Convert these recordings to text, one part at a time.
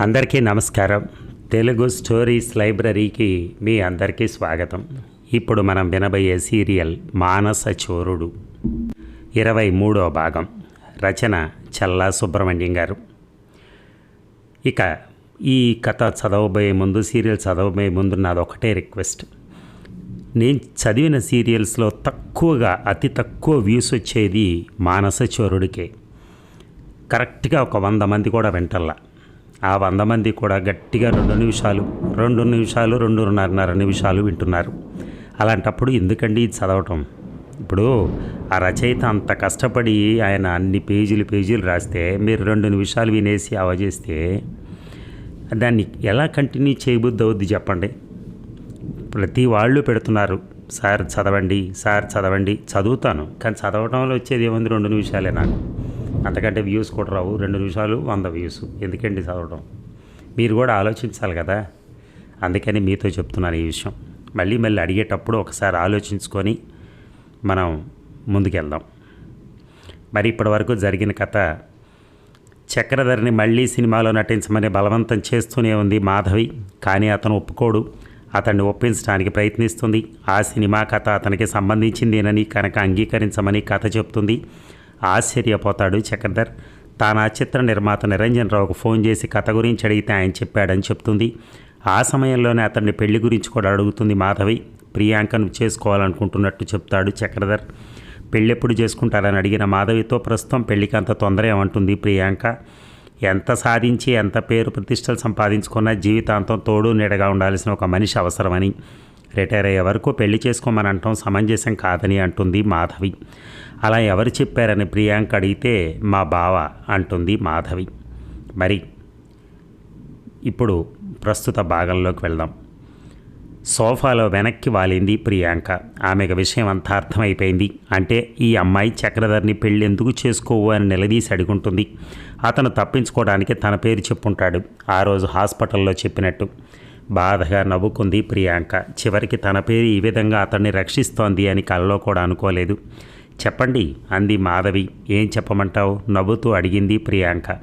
అందరికీ నమస్కారం. తెలుగు స్టోరీస్ లైబ్రరీకి మీ అందరికీ స్వాగతం. ఇప్పుడు మనం వినబోయే సీరియల్ మానస చోరుడు. ఇరవై మూడో భాగం. రచన చల్లా సుబ్రహ్మణ్యం గారు. ఇక ఈ కథ చదవబోయే ముందు సీరియల్ చదవబోయే ముందు నాది ఒకటే రిక్వెస్ట్. నేను చదివిన సీరియల్స్లో తక్కువగా అతి తక్కువ వ్యూస్ వచ్చేది మానస చోరుడికే. కరెక్ట్గా ఒక వంద మంది కూడా వింటల్లా. ఆ వంద మంది కూడా గట్టిగా రెండు నిమిషాలు రెండు నిమిషాలు రెండున్నరన్నర నిమిషాలు వింటున్నారు. అలాంటప్పుడు ఎందుకండి ఇది చదవటం? ఇప్పుడు ఆ రచయిత అంత కష్టపడి ఆయన అన్ని పేజీలు పేజీలు రాస్తే మీరు రెండు నిమిషాలు వినేసి అవజేస్తే దాన్ని ఎలా కంటిన్యూ చేయబుద్ది అవుద్ది చెప్పండి? ప్రతి వాళ్ళు పెడుతున్నారు సార్ చదవండి సార్ చదవండి చదువుతాను. కానీ చదవటంలో వచ్చేది ఏముంది? రెండు నిమిషాలే నాకు అంతకంటే వ్యూస్ కూడా రావు. రెండు నిమిషాలు వంద వ్యూస్ ఎందుకండి చదవడం? మీరు కూడా ఆలోచించాలి కదా? అందుకని మీతో చెప్తున్నాను ఈ విషయం. మళ్ళీ మళ్ళీ అడిగేటప్పుడు ఒకసారి ఆలోచించుకొని మనం ముందుకెళ్దాం. మరి ఇప్పటివరకు జరిగిన కథ చక్రధర్ని మళ్ళీ సినిమాలో నటించమని బలవంతం చేస్తూనే ఉంది మాధవి. కానీ అతను ఒప్పుకోడు. అతన్ని ఒప్పించడానికి ప్రయత్నిస్తుంది. ఆ సినిమా కథ అతనికి సంబంధించిందేనని కనుక అంగీకరించమని కథ చెప్తుంది. ఆశ్చర్యపోతాడు చక్రధర్ తాను ఆ చిత్ర నిర్మాత నిరంజన్ రావుకు ఫోన్ చేసి కథ గురించి అడిగితే ఆయన చెప్పాడని చెప్తుంది. ఆ సమయంలోనే అతన్ని పెళ్ళి గురించి కూడా అడుగుతుంది మాధవి. ప్రియాంకను చేసుకోవాలనుకుంటున్నట్టు చెప్తాడు చక్రధర్ పెళ్ళెప్పుడు చేసుకుంటారని అడిగిన మాధవితో ప్రస్తుతం పెళ్ళికి అంత తొందర ఏమంటుంది ప్రియాంక. ఎంత సాధించి ఎంత పేరు ప్రతిష్టలు సంపాదించుకున్నా జీవితాంతం తోడు నీడగా ఉండాల్సిన ఒక మనిషి అవసరమని. రిటైర్ అయ్యే వరకు పెళ్ళి చేసుకోమని అంటాం సమంజసం కాదని అంటుంది మాధవి. అలా ఎవరు చెప్పారని ప్రియాంక అడిగితే మా బావ అంటుంది మాధవి. మరి ఇప్పుడు ప్రస్తుత భాగంలోకి వెళ్దాం. సోఫాలో వెనక్కి వాలింది ప్రియాంక. ఆమెకు విషయం అంతా అర్థమైపోయింది. అంటే ఈ అమ్మాయి చక్రధర్ని పెళ్ళి ఎందుకు చేసుకోవు అని నిలదీసి అడుగుంటుంది. అతను తప్పించుకోవడానికి తన పేరు చెప్పుంటాడు. ఆ రోజు హాస్పిటల్లో చెప్పినట్టు. బాధగా నవ్వుకుంది ప్రియాంక. చివరికి తన పేరు ఈ విధంగా అతన్ని రక్షిస్తోంది అని కలలో కూడా అనుకోలేదు. చెప్పండి అంది మాధవి. ఏం చెప్పమంటావు? నవ్వుతూ అడిగింది ప్రియాంక.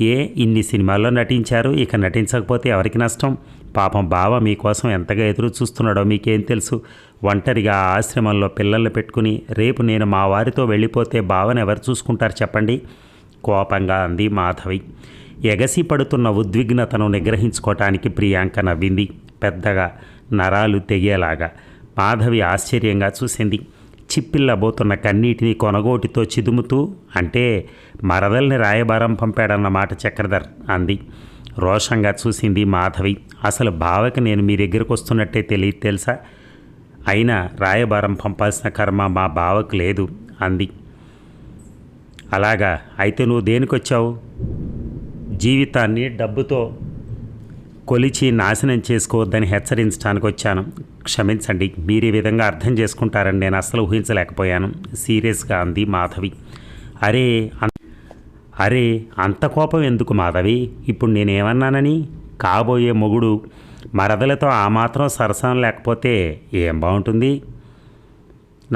ఏ ఇన్ని సినిమాల్లో నటించారు? ఇక నటించకపోతే ఎవరికి నష్టం? పాపం బావ మీకోసం ఎంతగా ఎదురు చూస్తున్నాడో మీకేం తెలుసు? ఒంటరిగా ఆ ఆశ్రమంలో పిల్లల్ని పెట్టుకుని రేపు నేను మా వారితో వెళ్ళిపోతే బావను ఎవరు చూసుకుంటారు చెప్పండి? కోపంగా అంది మాధవి. ఎగసి పడుతున్న ఉద్విగ్నతను నిగ్రహించుకోవటానికి ప్రియాంక నవ్వింది. పెద్దగా నరాలు తెగేలాగా మాధవి ఆశ్చర్యంగా చూసింది. చిప్పిల్లబోతున్న కన్నీటిని కొనగోటితో చిదుముతూ అంటే మరదల్ని రాయబారం పంపాడన్నమాట చక్రధర్ అంది. రోషంగా చూసింది మాధవి. అసలు బావకి నేను మీ దగ్గరకు వస్తున్నట్టే తెలియదు తెలుసా? అయినా రాయబారం పంపాల్సిన కర్మ మా బావకు లేదు అంది. అలాగా? అయితే నువ్వు దేనికొచ్చావు? జీవితాన్ని డబ్బుతో కొలిచి నాశనం చేసుకోవద్దని హెచ్చరించడానికి వచ్చాను. క్షమించండి మీరు ఈ విధంగా అర్థం చేసుకుంటారని నేను అస్సలు ఊహించలేకపోయాను. సీరియస్గా అంది మాధవి. అరే అరే అంత కోపం ఎందుకు మాధవి? ఇప్పుడు నేనేమన్నానని? కాబోయే మొగుడు మరదలతో ఆ మాత్రం సరసన లేకపోతే ఏం బాగుంటుంది?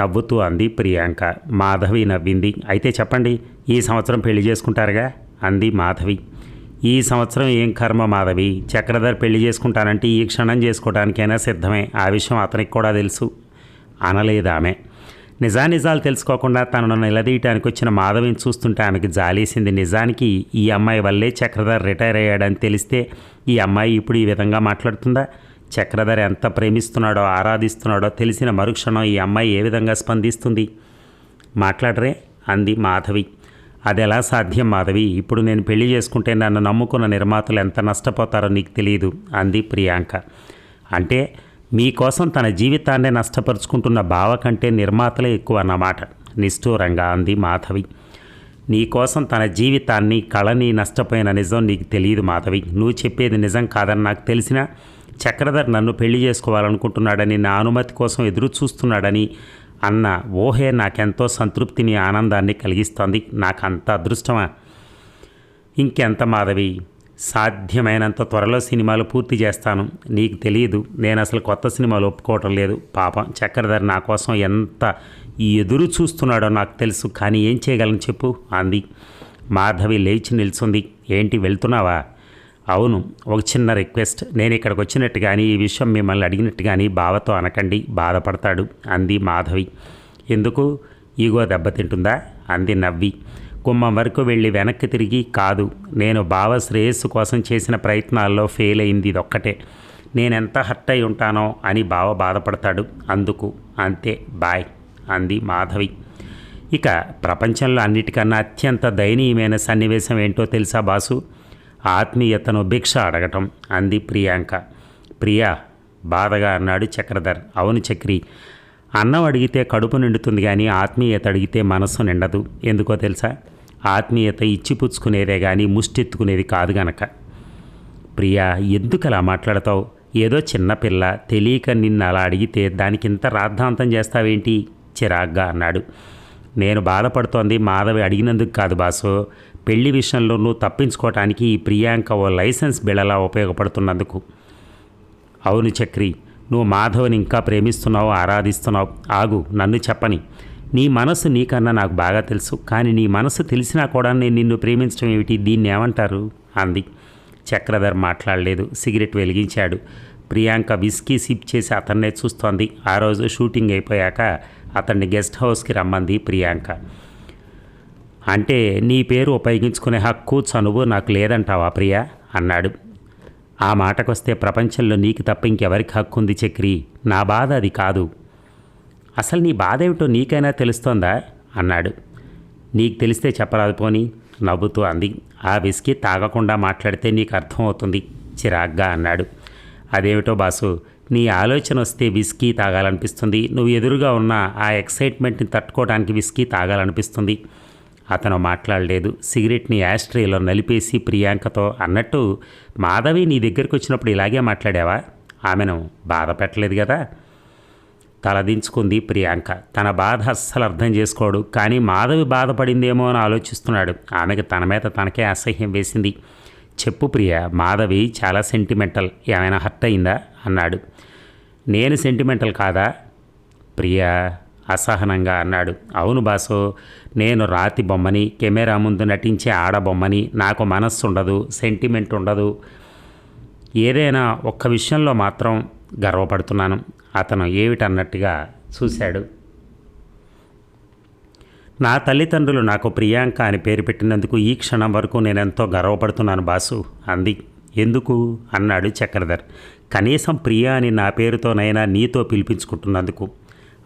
నవ్వుతూ అంది ప్రియాంక. మాధవి నవ్వింది. అయితే చెప్పండి ఈ సంవత్సరం పెళ్ళి చేసుకుంటారుగా? అంది మాధవి. ఈ సంవత్సరం ఏం కర్మ మాధవి? చక్రధర్ పెళ్ళి చేసుకుంటానంటే ఈ క్షణం చేసుకోవడానికైనా సిద్ధమే. ఆ విషయం అతనికి కూడా తెలుసు. అనలేదు ఆమె. నిజానిజాలు తెలుసుకోకుండా తనను నిలదీయటానికి వచ్చిన మాధవిని చూస్తుంటే ఆమెకి జాలేసింది. నిజానికి ఈ అమ్మాయి వల్లే చక్రధర్ రిటైర్ అయ్యాడని తెలిస్తే ఈ అమ్మాయి ఇప్పుడు ఈ విధంగా మాట్లాడుతుందా? చక్రధర్ ఎంత ప్రేమిస్తున్నాడో ఆరాధిస్తున్నాడో తెలిసిన మరుక్షణం ఈ అమ్మాయి ఏ విధంగా స్పందిస్తుంది? మాట్లాడరే అంది మాధవి. అది ఎలా సాధ్యం మాధవి? ఇప్పుడు నేను పెళ్ళి చేసుకుంటే నన్ను నమ్ముకున్న నిర్మాతలు ఎంత నష్టపోతారో నీకు తెలియదు అంది ప్రియాంక. అంటే మీకోసం తన జీవితాన్నే నష్టపరుచుకుంటున్న బావ కంటే నిర్మాతలే ఎక్కువ అన్నమాట నిష్ఠూరంగా అంది మాధవి. నీకోసం తన జీవితాన్ని కళని నష్టపోయిన నిజం నీకు తెలియదు మాధవి. నువ్వు చెప్పేది నిజం కాదని నాకు తెలిసినా చక్రధర్ నన్ను పెళ్ళి చేసుకోవాలనుకుంటున్నాడని నా అనుమతి కోసం ఎదురు చూస్తున్నాడని అన్న ఊహే నాకెంతో సంతృప్తిని ఆనందాన్ని కలిగిస్తోంది. నాకు అంత అదృష్టమా? ఇంకెంత మాధవి? సాధ్యమైనంత త్వరలో సినిమాలు పూర్తి చేస్తాను. నీకు తెలియదు నేను అసలు కొత్త సినిమాలు ఒప్పుకోవటం లేదు. పాపం చక్రధర్ నా కోసం ఎంత ఎదురు చూస్తున్నాడో నాకు తెలుసు. కానీ ఏం చేయగలను చెప్పు? అంది. మాధవి లేచి నిల్చుంది. ఏంటి వెళ్తున్నావా? అవును ఒక చిన్న రిక్వెస్ట్. నేను ఇక్కడికి వచ్చినట్టు కానీ ఈ విషయం మిమ్మల్ని అడిగినట్టు కానీ బావతో అనకండి బాధపడతాడు అంది మాధవి. ఎందుకు? ఈగో దెబ్బతింటుందా అంది నవ్వి. కుమ్మం వరకు వెళ్ళి వెనక్కి తిరిగి కాదు నేను బావ శ్రేయస్సు కోసం చేసిన ప్రయత్నాల్లో ఫెయిల్ అయింది ఇదొక్కటే. నేనెంత హర్ట్ అయి ఉంటానో అని బావ బాధపడతాడు. అందుకు అంతే బాయ్ అంది మాధవి. ఇక ప్రపంచంలో అన్నిటికన్నా అత్యంత దయనీయమైన సన్నివేశం ఏంటో తెలుసా బాసు? ఆత్మీయతను భిక్ష అడగటం అంది ప్రియాంక. ప్రియా బాధగా అన్నాడు చక్రధర్. అవును చక్రి. అన్నం అడిగితే కడుపు నిండుతుంది కానీ ఆత్మీయత అడిగితే మనస్సు నిండదు. ఎందుకో తెలుసా? ఆత్మీయత ఇచ్చిపుచ్చుకునేదే కానీ ముష్టెత్తుకునేది కాదు గనక. ప్రియా ఎందుకు అలా మాట్లాడతావు? ఏదో చిన్నపిల్ల తెలియక నిన్ను అలా అడిగితే దానికి ఇంత రాద్ధాంతం చేస్తావేంటి? చిరాగ్గా అన్నాడు. నేను బాధపడుతోంది మాధవి అడిగినందుకు కాదు బాసు. పెళ్ళి విషయంలో నువ్వు తప్పించుకోవటానికి ఈ ప్రియాంక ఓ లైసెన్స్ బిళ్ళలా ఉపయోగపడుతున్నందుకు. అవును చక్రి నువ్వు మాధవ్ని ఇంకా ప్రేమిస్తున్నావు ఆరాధిస్తున్నావు. ఆగు నన్ను చెప్పని. నీ మనసు నీకన్నా నాకు బాగా తెలుసు. కానీ నీ మనసు తెలిసినా కూడా నేను నిన్ను ప్రేమించడం ఏమిటి? దీన్ని ఏమంటారు? అంది. చక్రధర్ మాట్లాడలేదు. సిగరెట్ వెలిగించాడు. ప్రియాంక విస్కీ సిప్ చేసి అతన్నే చూస్తోంది. ఆ రోజు షూటింగ్ అయిపోయాక అతన్ని గెస్ట్ హౌస్కి రమ్మంది ప్రియాంక. అంటే నీ పేరు ఉపయోగించుకునే హక్కు చనువు నాకు లేదంటావా ప్రియా? అన్నాడు. ఆ మాటకొస్తే ప్రపంచంలో నీకు తప్ప ఇంకెవరికి హక్కు ఉంది చక్రి? నా బాధ అది కాదు. అసలు నీ బాధ ఏమిటో నీకైనా తెలుస్తోందా? అన్నాడు. నీకు తెలిస్తే చెప్పరాదు పోని నవ్వుతూ అంది. ఆ విస్కీ తాగకుండా మాట్లాడితే నీకు అర్థమవుతుంది చిరాగ్గా అన్నాడు. అదేమిటో బాసు నీ ఆలోచన వస్తే విస్కీ తాగాలనిపిస్తుంది. నువ్వు ఎదురుగా ఉన్న ఆ ఎక్సైట్మెంట్ని తట్టుకోవడానికి విస్కీ తాగాలనిపిస్తుంది. అతను మాట్లాడలేదు. సిగరెట్ని యాస్ట్రేలో నలిపేసి ప్రియాంకతో అన్నట్టు మాధవి నీ దగ్గరికి వచ్చినప్పుడు ఇలాగే మాట్లాడావా? ఆమెను బాధ పెట్టలేదు కదా? తలదించుకుంది ప్రియాంక. తన బాధ అస్సలు అర్థం చేసుకోడు. కానీ మాధవి బాధపడిందేమో అని ఆలోచిస్తున్నాడు. ఆమెకు తన మీద తనకే అసహ్యం వేసింది. చెప్పు ప్రియ మాధవి చాలా సెంటిమెంటల్ ఏమైనా హర్ట్ అయిందా? అన్నాడు. నేను సెంటిమెంటల్ కాదా? ప్రియా అసహనంగా అన్నాడు. అవును బాసు నేను రాతి బొమ్మని కెమెరా ముందు నటించే ఆడబొమ్మని నాకు మనస్సు ఉండదు సెంటిమెంట్ ఉండదు ఏదైనా ఒక్క విషయంలో మాత్రం గర్వపడుతున్నాను. అతను ఏమిటన్నట్టుగా చూశాడు. నా తల్లిదండ్రులు నాకు ప్రియాంక అని పేరు పెట్టినందుకు ఈ క్షణం వరకు నేను ఎంతో గర్వపడుతున్నాను బాసు అంది. ఎందుకు? అన్నాడు చక్రధర్. కనీసం ప్రియా అని నా పేరుతోనైనా నీతో పిలిపించుకుంటున్నందుకు.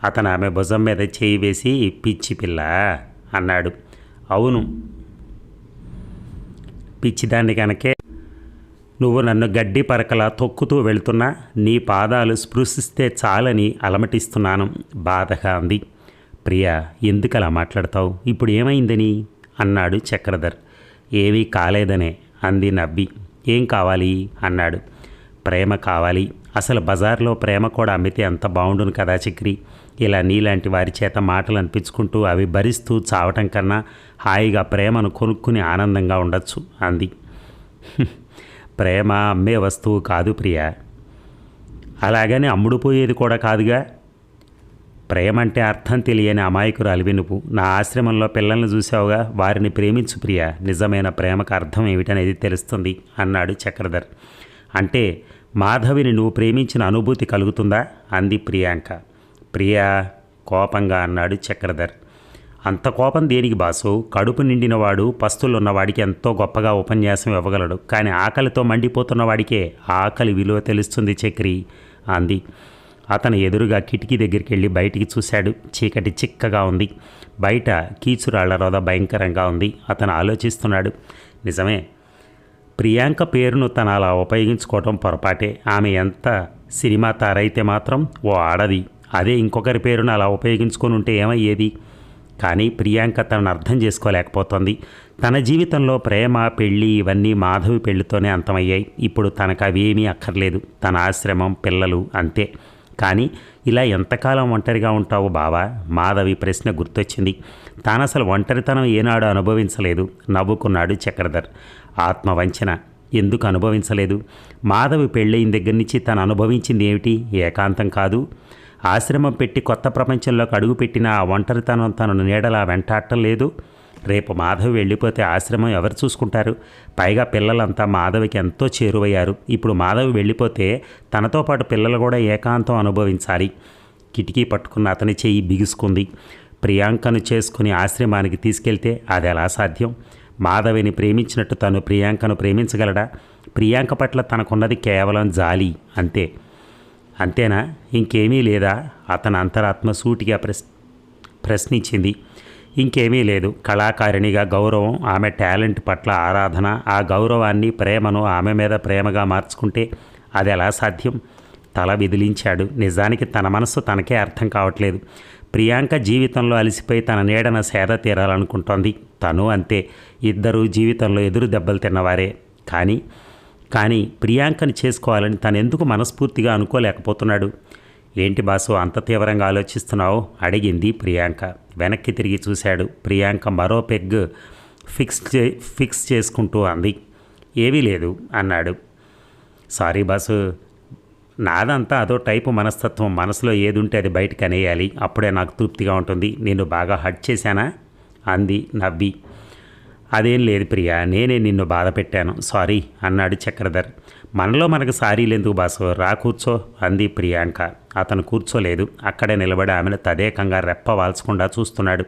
అతను ఆమె భుజం మీద చేయి వేసి పిచ్చి పిల్ల అన్నాడు. అవును. పిచ్చిదాన్ని కనుకే నువ్వు నన్ను గడ్డి పరకలా తొక్కుతూ వెళ్తున్నా నీ పాదాలు స్పృశిస్తే చాలని అలమటిస్తున్నాను బాధగా అంది. ప్రియా ఎందుకలా మాట్లాడతావు? ఇప్పుడు ఏమైందని? అన్నాడు చక్రధర్. ఏమీ కాలేదనే అంది నవ్వి. ఏం కావాలి? అన్నాడు. ప్రేమ కావాలి. అసలు బజార్లో ప్రేమ కూడా అమ్మితే అంత బాగుండును కదా చిక్రి. ఇలా నీలాంటి వారి చేత మాటలు అనిపించుకుంటూ అవి భరిస్తూ చావటం కన్నా హాయిగా ప్రేమను కొనుక్కుని ఆనందంగా ఉండొచ్చు అంది. ప్రేమ అమ్మే వస్తువు కాదు ప్రియ. అలాగని అమ్ముడుపోయేది కూడా కాదుగా. ప్రేమ అంటే అర్థం తెలియని అమాయకురాలు వినుపు నా ఆశ్రమంలో పిల్లల్ని చూసావుగా వారిని ప్రేమించు ప్రియ. నిజమైన ప్రేమకు అర్థం ఏమిటనేది తెలుస్తుంది అన్నాడు చక్రధర్. అంటే మాధవిని నువ్వు ప్రేమించిన అనుభూతి కలుగుతుందా? అంది ప్రియాంక. ప్రియా కోపంగా అన్నాడు చక్రధర్. అంత కోపం దేనికి బాసు? కడుపు నిండినవాడు పస్తులున్నవాడికి ఎంతో గొప్పగా ఉపన్యాసం ఇవ్వగలడు. కానీ ఆకలితో మండిపోతున్న వాడికే ఆకలి విలువ తెలుస్తుంది చక్రి అంది. అతను ఎదురుగా కిటికీ దగ్గరికి వెళ్ళి బయటికి చూశాడు. చీకటి చిక్కగా ఉంది. బయట కీచురాళ్ళ రోద భయంకరంగా ఉంది. అతను ఆలోచిస్తున్నాడు. నిజమే ప్రియాంక పేరును తను అలా ఉపయోగించుకోవటం పొరపాటే. ఆమె ఎంత సినిమా తారైతే మాత్రం ఓ ఆడది. అదే ఇంకొకరి పేరును అలా ఉపయోగించుకొని ఉంటే ఏమయ్యేది? కానీ ప్రియాంక తనను అర్థం చేసుకోలేకపోతుంది. తన జీవితంలో ప్రేమ పెళ్ళి ఇవన్నీ మాధవి పెళ్ళితోనే అంతమయ్యాయి. ఇప్పుడు తనకు అవేమీ అక్కర్లేదు. తన ఆశ్రమం పిల్లలు అంతే. కానీ ఇలా ఎంతకాలం ఒంటరిగా ఉంటావు బావా? మాధవి ప్రశ్న గుర్తొచ్చింది. తాను అసలు ఒంటరితనం ఏనాడు అనుభవించలేదు నవ్వుకున్నాడు చక్రధర్. ఆత్మవంచన ఎందుకు అనుభవించలేదు? మాధవి పెళ్ళయిన దగ్గర నుంచి తను అనుభవించింది ఏమిటి? ఏకాంతం కాదు. ఆశ్రమం పెట్టి కొత్త ప్రపంచంలోకి అడుగుపెట్టిన ఆ ఒంటరితనం తనను నీడలా వెంటాడటం లేదు. రేపు మాధవి వెళ్ళిపోతే ఆశ్రమం ఎవరు చూసుకుంటారు? పైగా పిల్లలంతా మాధవికి ఎంతో చేరువయ్యారు. ఇప్పుడు మాధవి వెళ్ళిపోతే తనతో పాటు పిల్లలు కూడా ఏకాంతం అనుభవించాలి. కిటికీ పట్టుకున్న అతని చెయ్యి బిగుసుకుంది. ప్రియాంకను చేసుకుని ఆశ్రమానికి తీసుకెళ్తే అది ఎలా సాధ్యం? మాధవిని ప్రేమించినట్టు తను ప్రియాంకను ప్రేమించగలడా? ప్రియాంక పట్ల తనకున్నది కేవలం జాలి అంతే. అంతేనా? ఇంకేమీ లేదా? అతని అంతరాత్మ సూటిగా ప్రశ్ ప్రశ్నించింది. ఇంకేమీ లేదు. కళాకారిణిగా గౌరవం ఆమె టాలెంట్ పట్ల ఆరాధన ఆ గౌరవాన్ని ప్రేమను ఆమె మీద ప్రేమగా మార్చుకుంటే అది ఎలా సాధ్యం? తల విదిలించాడు. నిజానికి తన మనసు తనకే అర్థం కావట్లేదు. ప్రియాంక జీవితంలో అలసిపోయి తన నీడన సేద తీరాలనుకుంటోంది. తను అంతే. ఇద్దరూ జీవితంలో ఎదురు దెబ్బలు తిన్నవారే. కానీ కానీ ప్రియాంకని చేసుకోవాలని తను ఎందుకు మనస్ఫూర్తిగా అనుకోలేకపోతున్నాడు? ఏంటి బాసు అంత తీవ్రంగా ఆలోచిస్తున్నావు? అడిగింది ప్రియాంక. వెనక్కి తిరిగి చూశాడు. ప్రియాంక మరో పెగ్ ఫిక్స్ చే ఫిక్స్ చేసుకుంటూ అంది. ఏమీ లేదు అన్నాడు. సారీ బాసు నాదంతా అదో టైపు మనస్తత్వం. మనసులో ఏదుంటే అది బయటకు అనేయాలి. అప్పుడే నాకు తృప్తిగా ఉంటుంది. నేను బాగా హట్ చేశానా? అంది నవ్వి. అదేం లేదు ప్రియా నేనే నిన్ను బాధ పెట్టాను సారీ అన్నాడు చక్రధర్. మనలో మనకు సారీలు ఎందుకు బాసు? రా కూర్చో అంది ప్రియాంక. అతను కూర్చోలేదు. అక్కడే నిలబడి ఆమెను తదేకంగా రెప్ప వాల్చకుండా చూస్తున్నాడు.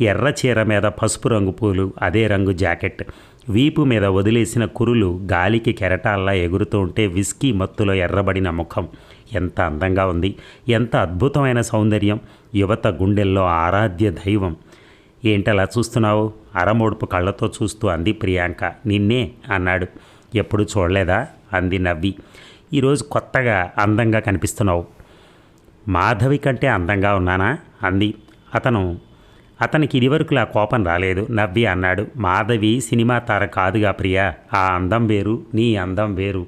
ఎర్ర చీర మీద పసుపు రంగు పూలు అదే రంగు జాకెట్. వీపు మీద వదిలేసిన కురులు గాలికి కెరటాల్లా ఎగురుతూ ఉంటే విస్కీ మత్తులో ఎర్రబడిన ముఖం. ఎంత అందంగా ఉంది. ఎంత అద్భుతమైన సౌందర్యం. యువత గుండెల్లో ఆరాధ్య దైవం. ఏంటలా చూస్తున్నావు? అరమోడుపు కళ్ళతో చూస్తూ అంది ప్రియాంక. నిన్నే అన్నాడు. ఎప్పుడు చూడలేదా? అంది నవ్వి. ఈరోజు కొత్తగా అందంగా కనిపిస్తున్నావు. మాధవి కంటే అందంగా ఉన్నానా? అంది. అతను అతనికి ఇదివరకులా కోపం రాలేదు నవ్వి అన్నాడు. మాధవి సినిమా తార కాదుగా ప్రియా ఆ అందం వేరు నీ అందం వేరు.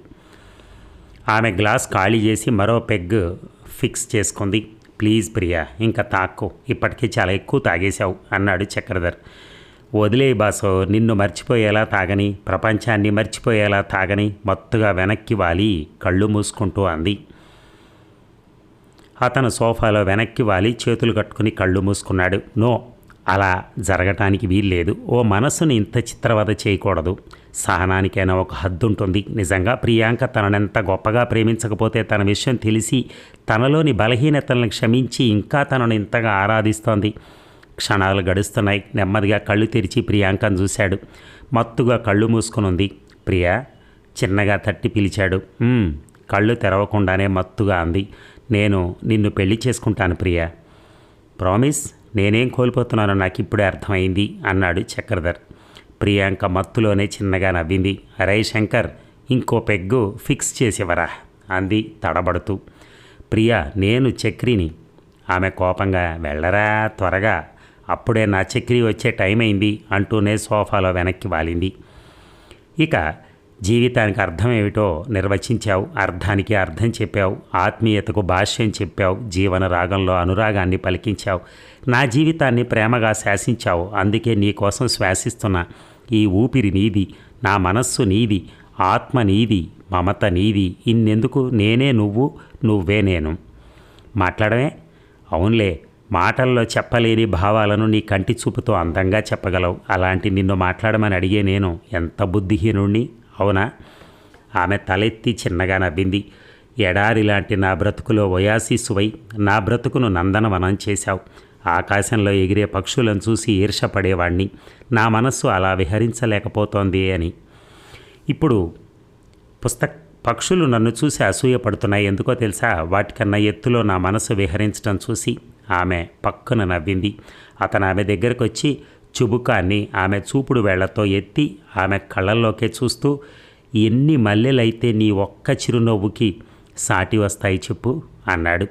ఆమె గ్లాస్ ఖాళీ చేసి మరో పెగ్ ఫిక్స్ చేసుకుంది. ప్లీజ్ ప్రియా ఇంకా తాక్కు ఇప్పటికీ చాలా ఎక్కువ తాగేశావు అన్నాడు చక్రధర్. వదిలే బాసో నిన్ను మర్చిపోయేలా తాగని ప్రపంచాన్ని మర్చిపోయేలా తాగని మత్తుగా వెనక్కి వాలి కళ్ళు మూసుకుంటూ అంది. అతను సోఫాలో వెనక్కి వాలి చేతులు కట్టుకుని కళ్ళు మూసుకున్నాడు. నో అలా జరగటానికి వీల్లేదు. ఓ మనసును ఇంత చిత్రవద చేయకూడదు. సహనానికైనా ఒక హద్దు ఉంటుంది నిజంగా ప్రియాంక తననెంత గొప్పగా ప్రేమించకపోతే తన విషయం తెలిసి తనలోని బలహీనతలను క్షమించి ఇంకా తనను ఇంతగా ఆరాధిస్తోంది. క్షణాలు గడుస్తున్నాయి. నెమ్మదిగా కళ్ళు తెరిచి ప్రియాంకను చూశాడు. మత్తుగా కళ్ళు మూసుకునుంది. ప్రియా చిన్నగా తట్టి పిలిచాడు. కళ్ళు తెరవకుండానే మత్తుగా అంది. నేను నిన్ను పెళ్ళి చేసుకుంటాను ప్రియా. ప్రామిస్ నేనేం కోల్పోతున్నానో నాకు ఇప్పుడే అర్థమైంది అన్నాడు చక్రధర్. ప్రియాంక మత్తులోనే చిన్నగా నవ్వింది. అరే శంకర్ ఇంకో పెగ్గు ఫిక్స్ చేసేవరా అంది తడబడుతూ. ప్రియా నేను చక్రిని. ఆమె కోపంగా వెళ్ళరా త్వరగా అప్పుడే నా చక్రి వచ్చే టైం అయింది అంటూనే సోఫాలో వెనక్కి వాలింది. ఇక జీవితానికి అర్థం ఏమిటో నిర్వచించావు అర్థానికి అర్థం చెప్పావు ఆత్మీయతకు భాష్యం చెప్పావు జీవన రాగంలో అనురాగాన్ని పలికించావు నా జీవితాన్ని ప్రేమగా శాసించావు అందుకే నీకోసం శ్వాసిస్తున్నా. ఈ ఊపిరి నీది నా మనస్సు నీది ఆత్మ నీది మమత నీది ఇన్నెందుకు నేనే నువ్వు నువ్వే నేను. మాట్లాడమే అవునులే మాటల్లో చెప్పలేని భావాలను నీ కంటి చూపుతో అందంగా చెప్పగలవు. అలాంటి నిన్ను మాట్లాడమని అడిగే నేను ఎంత బుద్ధిహీనుణ్ణి? అవునా? ఆమె తలెత్తి చిన్నగా నవ్వింది. ఎడారి లాంటి నా బ్రతుకులో వయాసీసువై నా బ్రతుకును నందనవనం చేశావు. ఆకాశంలో ఎగిరే పక్షులను చూసి ఈర్షపడేవాణ్ణి నా మనస్సు అలా విహరించలేకపోతోంది అని. ఇప్పుడు పుస్తక పక్షులు నన్ను చూసి అసూయపడుతున్నాయి. ఎందుకో తెలుసా? వాటికన్నా ఎత్తులో నా మనసు విహరించడం చూసి ఆమె పక్కన నవ్వింది. అతను ఆమె దగ్గరకు వచ్చి చుబుకాన్ని ఆమె చూపుడు వేళ్ళతో ఎత్తి ఆమె కళ్ళల్లోకే చూస్తూ ఎన్ని మల్లెలైతే నీ ఒక్క చిరునవ్వుకి సాటి వస్తాయి చెప్పు అన్నాడు.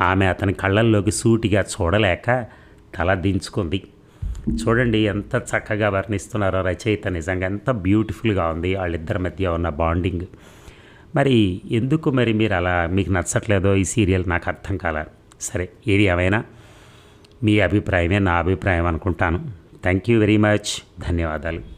ఆమె అతని కళ్ళల్లోకి సూటిగా చూడలేక తల దించుకుంది. చూడండి ఎంత చక్కగా వర్ణిస్తున్నారో రచయిత. నిజంగా ఎంత బ్యూటిఫుల్గా ఉంది వాళ్ళిద్దరి మధ్య ఉన్న బాండింగ్. మరి ఎందుకు మరి మీరు అలా మీకు నచ్చట్లేదో ఈ సీరియల్ నాకు అర్థం కాలేదు సరే ఏది ఏమైనా మీ అభిప్రాయమే నా అభిప్రాయం అనుకుంటాను. థ్యాంక్ యూ వెరీ మచ్ ధన్యవాదాలు.